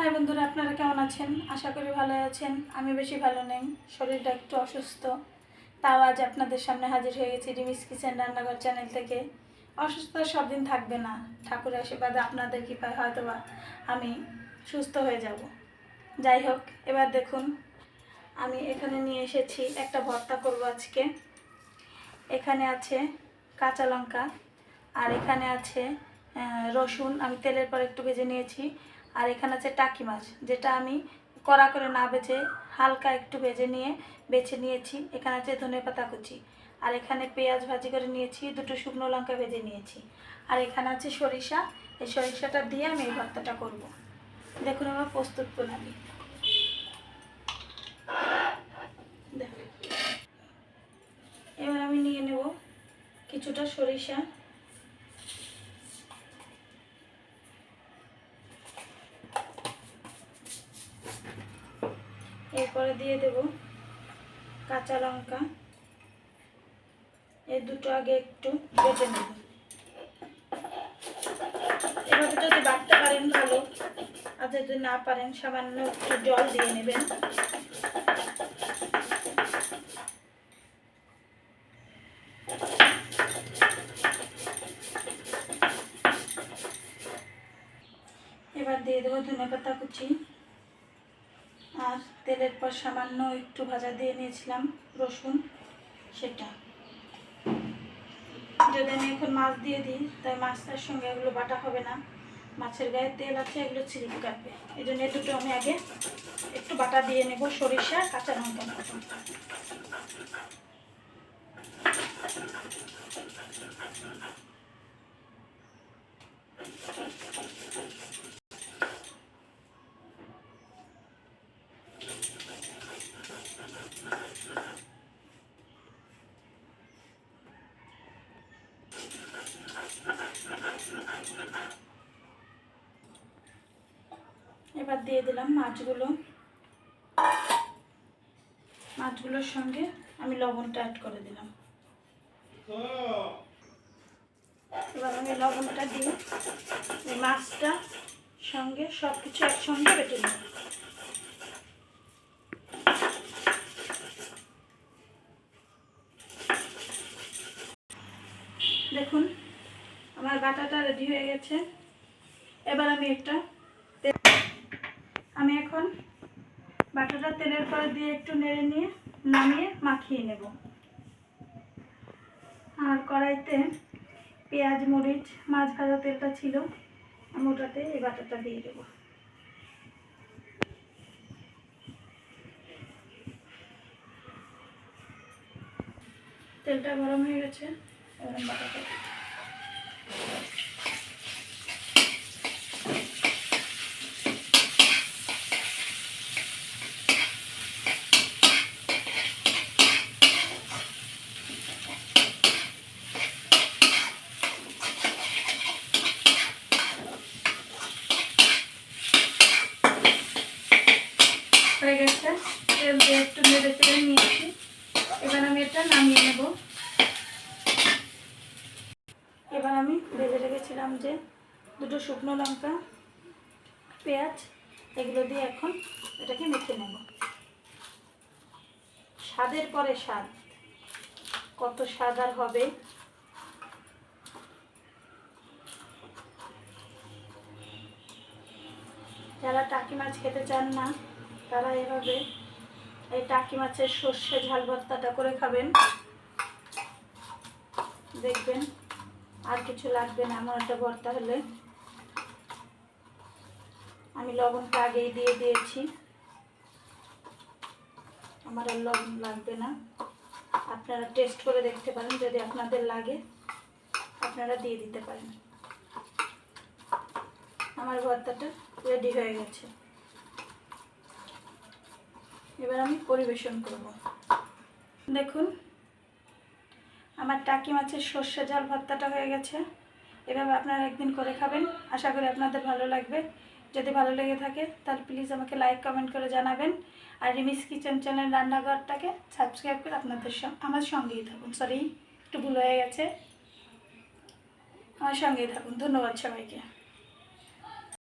High বন্ধুরা, আপনারা কেমন আছেন? আশা করি ভালো আছেন। আমি বেশি ভালো নেই, শরীরটা একটু অসুস্থ। তাও আজ আপনাদের সামনে হাজির হয়ে গেছি রিমিস কিচেন রান্নাঘর চ্যানেল থেকে। অসুস্থতা সব দিন থাকবে না। ঠাকুর আশীর্বাদে আপনাদের কৃপায় হয়তো বা আমি সুস্থ হয়ে যাব। যাই হোক, এবার দেখুন, আমি এখানে নিয়ে এসেছি একটা ভর্তা করব আজকে। এখানে আছে কাঁচা লঙ্কা, আর এখানে আছে রসুন। আমি তেলের পর একটু ভেজে নিয়েছি। আর এখানে আছে টাকি মাছ, যেটা আমি কড়া করে না বেছে, হালকা একটু ভেজে নিয়ে বেছে নিয়েছি। এখানে আছে ধনে পাতা কুচি। আর এখানে পেঁয়াজ ভাজি করে নিয়েছি, দুটো শুকনো লঙ্কা ভেজে নিয়েছি। আর এখানে আছে সরিষা। এই সরিষাটা দিয়ে আমি এই ভর্তাটা করব। দেখুন আমার প্রস্তুত প্রণালী। এবার আমি নিয়ে নেব কিছুটা সরিষা। এরপরে দিয়ে দেব কাঁচা লঙ্কা। এই দুটো আগে একটু বেটে নেব। এভাবে যদি বাটতে পারেন ভালো, আর যদি না পারেন সামান্য একটু জল দিয়ে নেবেন। এবার দিয়ে দেবো ধনে পাতা কুচি। আর তেলের পর সামান্য একটু ভাজা দিয়ে নিয়েছিলাম রসুন, সেটা। যদি আমি এখন মাছ দিয়ে দিই, তাই মাছটার সঙ্গে এগুলো বাটা হবে না। মাছের গায়ে তেল আছে, এগুলো ছিলিপ কাটবে। এই জন্য দুটো আমি আগে একটু বাটা দিয়ে নেব, সরিষা, কাঁচা লঙ্কা মতো। এবার দিয়ে দিলাম মাছগুলো। মাছগুলোর সঙ্গে আমি লবণটা অ্যাড করে দিলাম। এবার আমি লবণটা দিয়ে মাছটা সঙ্গে সব কিছু একসঙ্গে বেটে নেব। দেখুন, আমার বাটাটা রেডি হয়ে গেছে। এবার আমি একটা আমি এখন বাটাটা তেলের পরে দিয়ে একটু নেড়ে নিয়ে নামিয়ে মাখিয়ে নেব। আর কড়াইতে পেঁয়াজ, মরিচ, মাছ ভাজা তেলটা ছিল, আমি ওটাতে এই বাটাটা দিয়ে দেবো। তেলটা গরম হয়ে গেছে, এবার বাটাটা দিই। হয়ে গেছে তেল দিয়ে একটু নেড়ে চেড়ে নিয়েছি এবার আমি এটা নামিয়ে নেব। এবার আমি ভেজে রেখেছিলাম যে দুটো শুকনো লঙ্কা, পেঁয়াজ, এগুলো দিয়ে এখন এটাকে মেখে নেব। স্বাদের পরে স্বাদ, কত স্বাদ আর হবে। যারা টাকি মাছ খেতে চান না, তারা এভাবে এই টাকি মাছের সর্ষে ঝাল ভর্তাটা করে খাবেন। দেখবেন, আর কিছু লাগবে না, এমন একটা ভর্তা হলে। আমি লবণটা আগেই দিয়ে দিয়েছি। আমার আর লবণ লাগবে না। আপনারা টেস্ট করে দেখতে পারেন, যদি আপনাদের লাগে, আপনারা দিয়ে দিতে পারেন। আমার ভর্তাটা রেডি হয়ে গেছে। এবার আমি পরিবেশন করব। দেখুন, আমার টাকি মাছের সর্ষে জাল ভর্তাটা হয়ে গেছে। এভাবে আপনারা একদিন করে খাবেন। আশা করি আপনাদের ভালো লাগবে। যদি ভালো লেগে থাকে, তাহলে প্লিজ আমাকে লাইক কমেন্ট করে জানাবেন। আর রিমিস কিচেন চ্যানেল রান্নাঘরটাকে সাবস্ক্রাইব করে আপনাদের আমার সঙ্গেই থাকুন। সরি একটু ভুল হয়ে গেছে। আমার সঙ্গেই থাকুন। ধন্যবাদ সবাইকে।